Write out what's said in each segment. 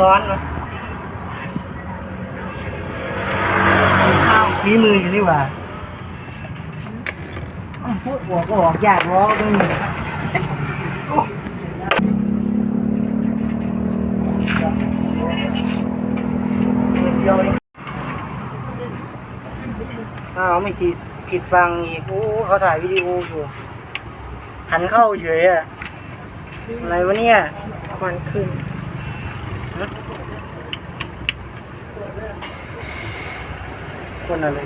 ร้อนเนาะข้าวฝีมืออยู่นี่หว่าอ้าวพูดหัวก็ออกยากร้อก็มีโอ้เดียวเองอ้าวไม่ผิดผิดฟังอีกโอ้เขาถ่ายวิดีโออยู่หันเข้าเฉยอะอะไรวะเนี่ยควันขึ้น คนอะไร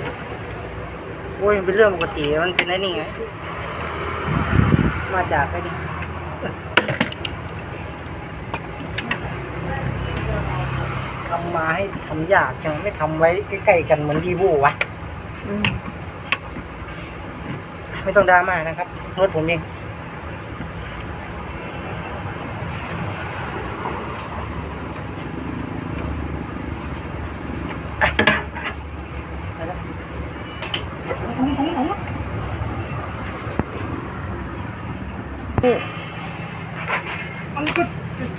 โอ้ยมันเป็นเรื่องปกติ มันเป็นไอ้นี่ไง มาจากไอ้นี่ทำมาให้ทำยากจังไม่ทำไว้ใกล้ๆกันเหมือนดีโววะอืมไม่ต้องดราม่านะครับรถผมเอง ไปแล้วนี่ มันก็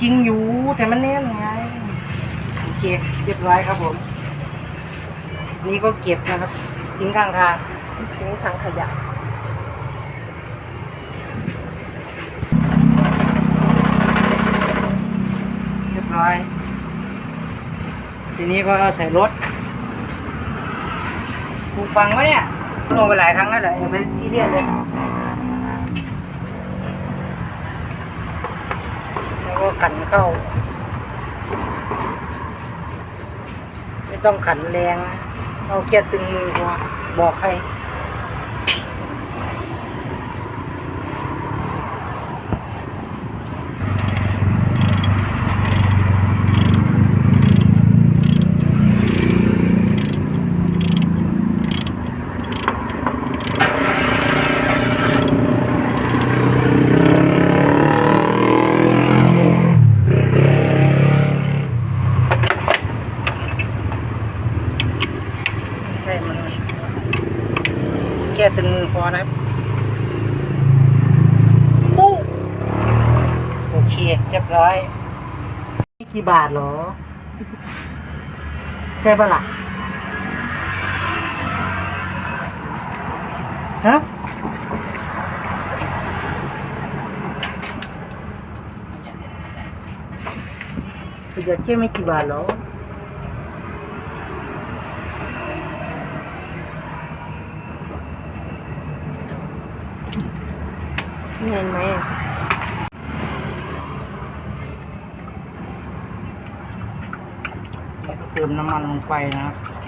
จริงอยู่แต่มันแน่นไงโอเคเรียบร้อยครับผม นี่ก็เก็บนะครับทิ้งข้างทางทิ้งถังขยะเรียบร้อย ทีนี้ก็ใส่รถ กฟังวะเนี่ยลงไปหลายครั้งแล้วแหละอย่าไปซีเรียสเลยแล้วก็ขันเข้า ไม่ต้องขันแรง เอาเอาแค่ตึงมือพอบอกให้ ช่มันแค่ตึงมือพอนะครับปุ๊บโอเคเรียบร้อยนี่กี่บาทเหรอ ใช่ปะล่ะฮะคือจะเชื่อไม่กี่บาทเหรอ เห็นไหมเติมน้ำมันลงไปนะครับ